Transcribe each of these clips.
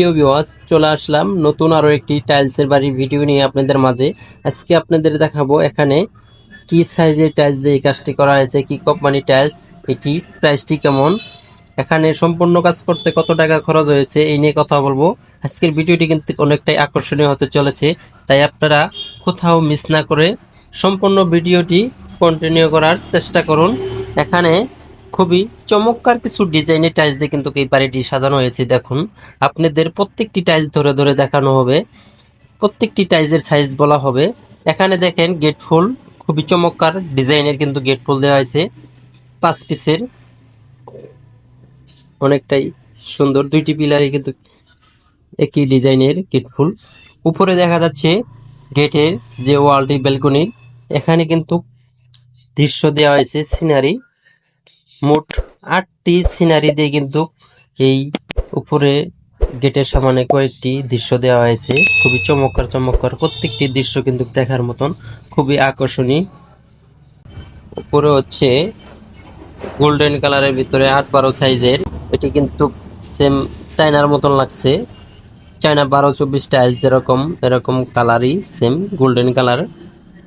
প্রিয় ভিউয়ার্স চলে আসলাম নতুন আরও একটি টাইলসের বাড়ির ভিডিও নিয়ে আপনাদের মাঝে। আজকে আপনাদের দেখাবো এখানে কি সাইজের টাইলস দিয়ে এই কাজটি করা হয়েছে, কি কোম্পানি টাইলস এটি প্রাইসটি কেমন, এখানে সম্পূর্ণ কাজ করতে কত টাকা খরচ হয়েছে, এই নিয়ে কথা বলব। আজকের ভিডিওটি কিন্তু অনেকটাই আকর্ষণীয় হতে চলেছে, তাই আপনারা কোথাও মিস না করে সম্পূর্ণ ভিডিওটি কন্টিনিউ করার চেষ্টা করুন। এখানে খুবই চমৎকার কিছু ডিজাইনের টাইলস দিয়ে কিন্তু এই বাড়িটি সাজানো হয়েছে, দেখুন। আপনাদের প্রত্যেকটি টাইলস ধরে ধরে দেখানো হবে। প্রত্যেকটি টাইলসের সাইজ বলা হবে। এখানে দেখেন গেট ফুল, খুবই চমৎকার ডিজাইনের কিন্তু গেট ফুল দেওয়া হয়েছে। পাঁচ পিসের অনেকটাই সুন্দর, দুইটি পিলারে কিন্তু একই ডিজাইনের গেট ফুল। উপরে দেখা যাচ্ছে গেটের যে ওয়ালটি ব্যালকনির এখানে কিন্তু দৃশ্য দেওয়া হয়েছে সিনারি মোট আটটি সিনারি দিয়ে কিন্তু এই উপরে গেটের সামনে কয়েকটি দৃশ্য দেওয়া হয়েছে। খুবই চমৎকার চমৎকার প্রত্যেকটি দৃশ্য কিন্তু দেখার মতন খুবই আকর্ষণীয়। উপরে হচ্ছে গোল্ডেন কালারের ভিতরে আট বারো সাইজের এটি কিন্তু সেম চায়নার মতন লাগছে। চায়না বারো চব্বিশ টাইলস যেরকম, এরকম কালারই সেম গোল্ডেন কালার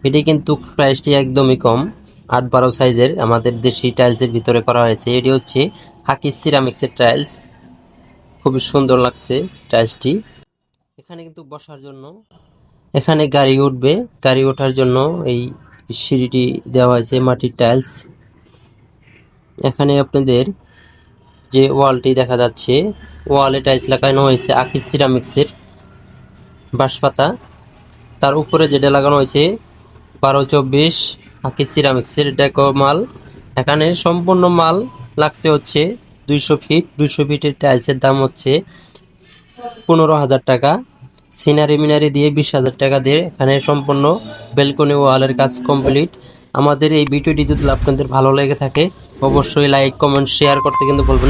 এটি কিন্তু প্রাইসটি একদমই কম। আট বারো সাইজের আমাদের দেশি টাইলসের ভিতরে করা হয়েছে। এটি হচ্ছে হাকিস সিরামিক্সের টাইলস। খুবই সুন্দর লাগছে টাইলসটি। এখানে কিন্তু বসার জন্য, এখানে গাড়ি উঠবে। গাড়ি ওঠার জন্য এই সিঁড়িটি দেওয়া হয়েছে, মাটির টাইলস। এখানে আপনাদের যে ওয়ালটি দেখা যাচ্ছে, ওয়ালে টাইলস লাগানো হয়েছে আকিস সিরামিক্সের বাঁশপাতা। তার উপরে যেটা লাগানো হয়েছে, বারো চব্বিশ আকিস সিরামিক্সের ডেকো মাল। এখানে সম্পূর্ণ মাল লাগছে হচ্ছে দুইশো ফিট। দুইশো ফিটের টাইলসের দাম হচ্ছে পনেরো হাজার টাকা। সিনারি মিনারি দিয়ে বিশ হাজার টাকা দিয়ে এখানে সম্পূর্ণ বেলকনি ওয়ালের কাজ কমপ্লিট। আমাদের এই ভিডিওটি যদি আপনাদের ভালো লেগে থাকে, অবশ্যই লাইক, কমেন্ট, শেয়ার করতে কিন্তু বলবেন।